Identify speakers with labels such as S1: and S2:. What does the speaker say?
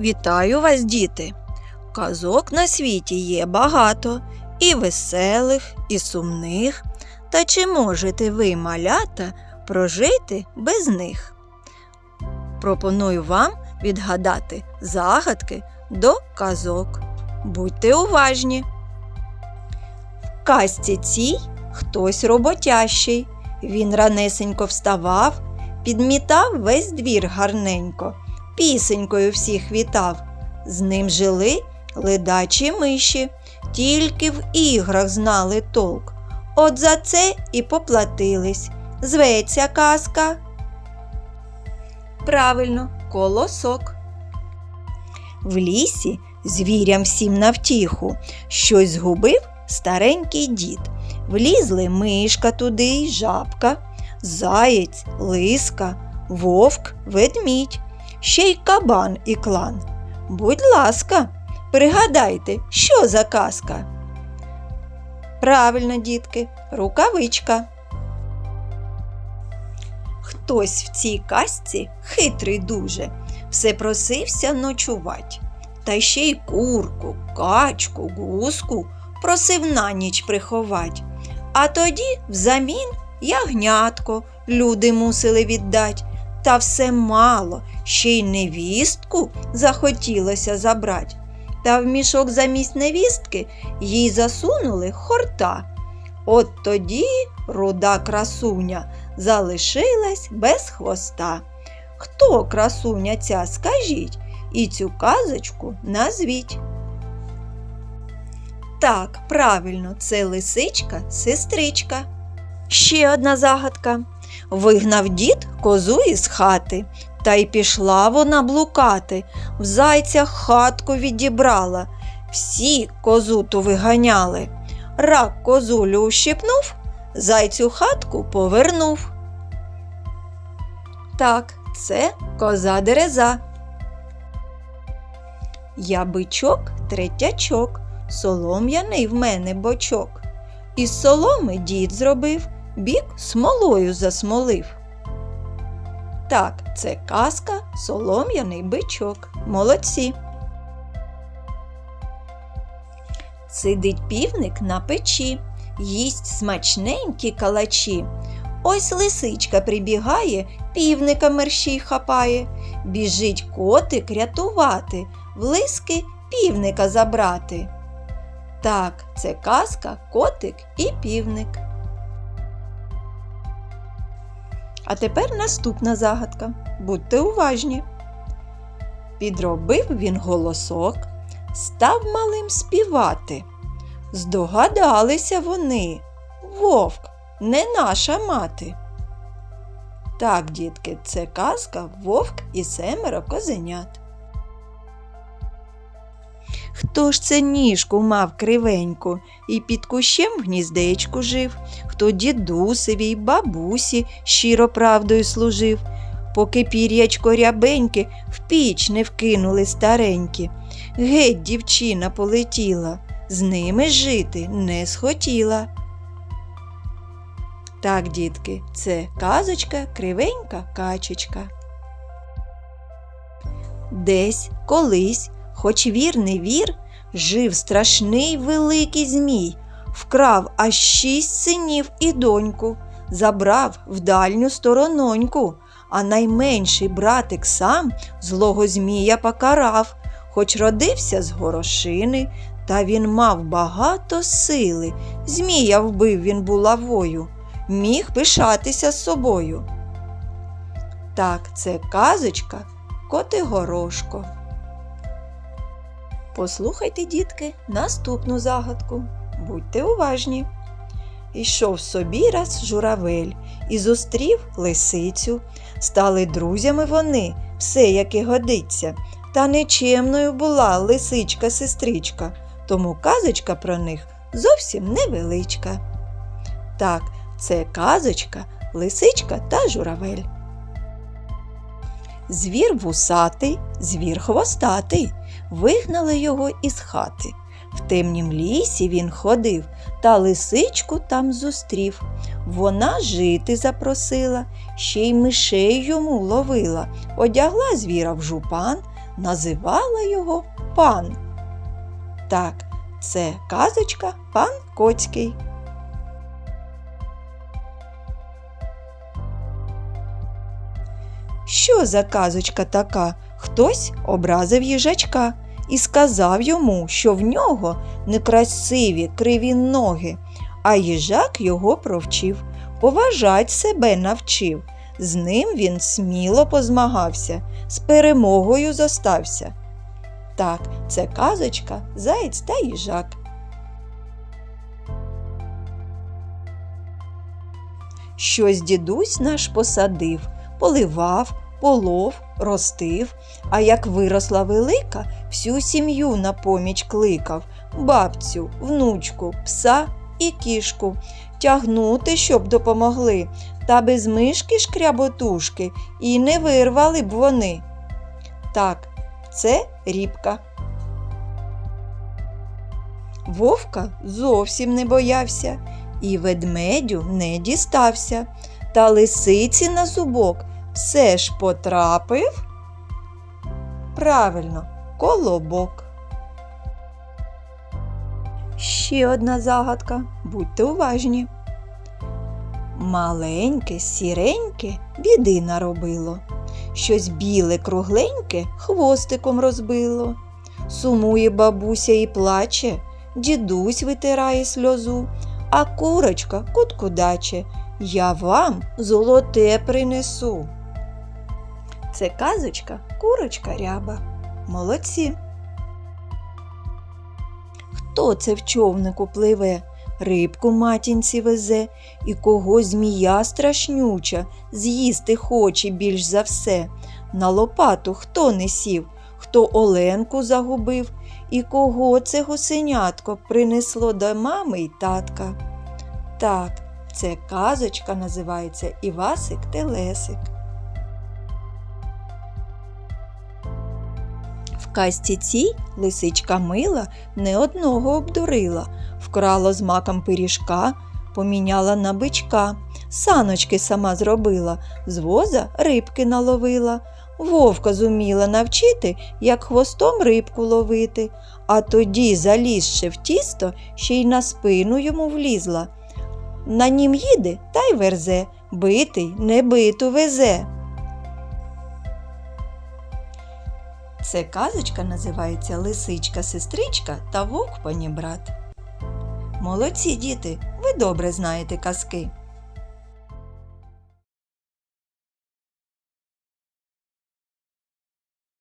S1: Вітаю вас, діти! Казок на світі є багато, і веселих, і сумних. Та чи можете ви, малята, прожити без них? Пропоную вам відгадати загадки до казок. Будьте уважні. В казці цій хтось роботящий. Він ранесенько вставав, підмітав весь двір гарненько пісенькою всіх вітав. З ним жили ледачі миші, тільки в іграх знали толк. От за це і поплатились. Зветься казка. Правильно, колосок. В лісі звірям всім навтіху щось згубив старенький дід. Влізли мишка туди й жабка, заєць, лиска, вовк, ведмідь ще й кабан і клан. Будь ласка, пригадайте, що за казка? Правильно, дітки, рукавичка. Хтось в цій казці хитрий дуже, все просився ночувать. Та ще й курку, качку, гуску просив на ніч приховать. А тоді взамін ягнятко люди мусили віддать. Та все мало, ще й невістку захотілося забрать. Та в мішок замість невістки їй засунули хорта. От тоді руда красуня залишилась без хвоста. Хто красуня ця, скажіть, і цю казочку назвіть. Так, правильно, це лисичка, сестричка. Ще одна загадка. Вигнав дід козу із хати, та й пішла вона блукати, в зайця хатку відібрала. Всі козу ту виганяли. Рак козулю ущипнув, зайцю хатку повернув. Так, це коза дереза. Я бичок третячок, солом'яний в мене бочок. Із соломи дід зробив бік смолою засмолив. Так, це казка солом'яний бичок. Молодці. Сидить півник на печі, їсть смачненькі калачі. Ось лисичка прибігає, півника мерщій хапає. Біжить котик рятувати, в лиски півника забрати. Так, це казка, котик і півник. А тепер наступна загадка. Будьте уважні. Підробив він голосок, став малим співати. Здогадалися вони. Вовк, не наша мати. Так, дітки, це казка вовк і семеро козенят. Хто ж це ніжку мав кривеньку і під кущем в гніздечку жив, хто дідусеві й бабусі щиро правдою служив, поки пір'ячко рябеньке в піч не вкинули старенькі. Геть дівчина полетіла, з ними жити не схотіла. Так, дітки, це казочка кривенька качечка. Десь колись Хоч вір не вір, жив страшний великий Змій, вкрав аж шість синів і доньку, забрав в дальню сторононьку, а найменший братик сам злого Змія покарав, хоч родився з горошини, та він мав багато сили. Змія вбив він булавою, міг пишатися з собою. Так, це казочка Котигорошко. Послухайте, дітки, наступну загадку. Будьте уважні. Ішов собі раз журавель і зустрів лисицю. Стали друзями вони, все яке годиться. Та нечемною була лисичка сестричка, тому казочка про них зовсім невеличка. Так, це казочка, лисичка та журавель. Звір вусатий, звір хвостатий, вигнали його із хати. В темнім лісі він ходив та лисичку там зустрів. Вона жити запросила, ще й мишей йому ловила, одягла звіра в жупан, називала його пан. Так, це казочка пан Коцький. Що за казочка така? Хтось образив їжачка і сказав йому, що в нього некрасиві криві ноги, а їжак його провчив, поважать себе навчив. З ним він сміло позмагався, з перемогою зостався. Так, це казочка, заєць та їжак. Щось дідусь наш посадив, поливав, полов, ростив, а як виросла велика, всю сім'ю на поміч кликав бабцю, внучку, пса і кішку. Тягнути, щоб допомогли, та без мишки шкряботушки і не вирвали б вони. Так, це рібка. Вовка зовсім не боявся і ведмедю не дістався, та лисиці на зубок все ж потрапив. Правильно, колобок. Ще одна загадка, будьте уважні. Маленьке, сіреньке біди наробило. Щось біле кругленьке хвостиком розбило. Сумує бабуся і плаче, дідусь витирає сльозу, а курочка куткудаче, я вам золоте принесу. Це казочка курочка ряба. Молодці. Хто це в човнику пливе? Рибку матінці везе, і кого змія страшнюча, з'їсти хоче більш за все. На лопату хто не сів, хто оленку загубив, і кого це гусенятко принесло до мами й татка. Так, це казочка називається Івасик Телесик. Казці цій лисичка мила не одного обдурила, вкрала з маком пиріжка, поміняла на бичка, саночки сама зробила, з воза рибки наловила. Вовка зуміла навчити, як хвостом рибку ловити, а тоді, залізши в тісто, ще й на спину йому влізла. На нім їде та й верзе, битий не биту везе. Це казочка називається Лисичка, сестричка та вовк панібрат. Молодці діти, ви добре знаєте казки.